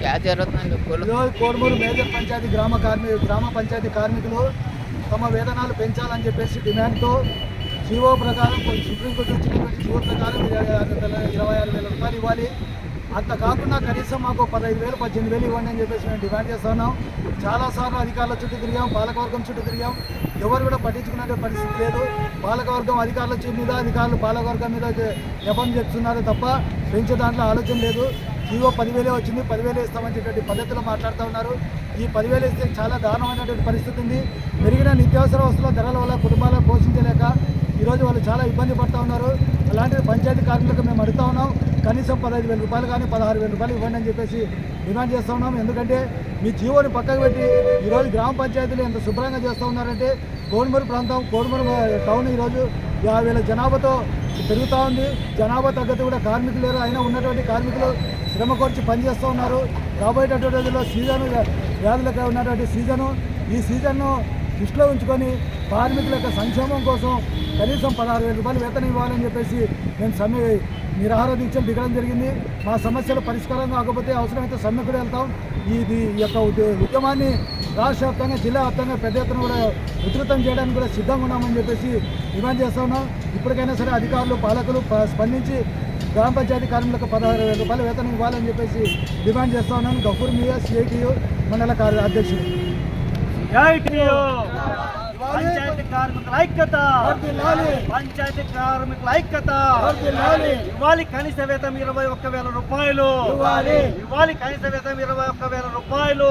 ఈరోజు కోడుమూరు మేజర్ పంచాయతీ గ్రామ కార్మి గ్రామ పంచాయతీ కార్మికులు తమ వేతనాలు పెంచాలని చెప్పేసి డిమాండ్తో జీవో ప్రకారం సుప్రీంకోర్టు వచ్చినటువంటి జీవో ప్రకారం ఇరవై ఆరు వేల రూపాయలు ఇవ్వాలి. అంత కాకుండా కనీసం మాకు పదహైదు వేలు పద్దెనిమిది వేలు ఇవ్వండి అని చెప్పేసి మేము డిమాండ్ చేస్తున్నాం. చాలాసార్లు అధికారుల చుట్టూ తిరిగాం పాలకవర్గం చుట్టూ తిరిగాం. ఎవరు కూడా పట్టించుకునే పరిస్థితి లేదు. పాలకవర్గం అధికారుల చుట్టూ మీద అధికారులు పాలకవర్గం మీద జపం చెప్తున్నారు తప్ప పెంచే దాంట్లో ఆలోచన లేదు. జీవో పదివేలే వచ్చింది పదివేలే ఇస్తామనేటువంటి పద్ధతిలో మాట్లాడుతూ ఉన్నారు. ఈ పదివేలు ఇస్తే చాలా దారుణమైనటువంటి పరిస్థితి ఉంది. పెరిగిన నిత్యావసర వస్తువుల ధరల వల్ల కుటుంబాలను పోషించలేక ఈరోజు వాళ్ళు చాలా ఇబ్బంది పడుతూ ఉన్నారు. అలాంటి పంచాయతీ కార్మికులకు మేము అడుగుతా ఉన్నాం. కనీసం పదహైదు వేల రూపాయలు కానీ పదహారు వేల రూపాయలు ఇవ్వండి అని చెప్పేసి డిమాండ్ చేస్తూ ఉన్నాం. ఎందుకంటే మీ జీవోని పక్కకు పెట్టి ఈరోజు గ్రామ పంచాయతీలు ఎంత శుభ్రంగా చేస్తూ ఉన్నారంటే కోడుమూరు ప్రాంతం కోడుమూరు టౌన్ ఈరోజు యాభై వేల జనాభాతో పెరుగుతూ ఉంది. జనాభా తగ్గట్టు కూడా కార్మికులు లేరు. అయినా ఉన్నటువంటి కార్మికులు శ్రమ కోర్చి పనిచేస్తూ ఉన్నారు. రాబోయేటటువంటి రోజుల్లో సీజన్ వ్యాధులకు ఉన్నటువంటి సీజను ఈ సీజన్ను దృష్టిలో ఉంచుకొని కార్మికుల యొక్క సంక్షేమం కోసం కనీసం పదహారు వేల రూపాయలు వేతనం ఇవ్వాలని చెప్పేసి మేము సమ్మె నిరాహార దీక్షలు దిగడం జరిగింది. మా సమస్యల పరిష్కారం కాకపోతే అవసరమైతే సమ్మె కూడా వెళ్తాం. ఇది ఈ యొక్క ఉద్యమాన్ని రాష్ట్ర వ్యాప్తంగా జిల్లా వ్యాప్తంగా పెద్ద ఎత్తున కూడా ఉధృతం చేయడానికి కూడా సిద్ధంగా ఉన్నామని చెప్పేసి డిమాండ్ చేస్తా ఉన్నాం. ఇప్పటికైనా సరే అధికారులు పాలకులు స్పందించి గ్రామ పంచాయతీ కార్మికులకు పదహారు వేల రూపాయల వేతనం ఇవ్వాలని చెప్పేసి డిమాండ్ చేస్తా ఉన్నాను గఫూర్ మియా సిఐటియు మండల కార్య అధ్యక్షుడు పంచాయతీ కార్మికుల ఐక్యత! వర్ధిల్లాలి. పంచాయతీ కార్మికుల ఐక్యత! వర్ధిల్లాలి. ఇవ్వాలి కనీస వేతనం ఇరవై ఒక్క వేల రూపాయలు! ఇవ్వాలి. కనీస వేతనం ఇరవై ఒక్క వేల రూపాయలు!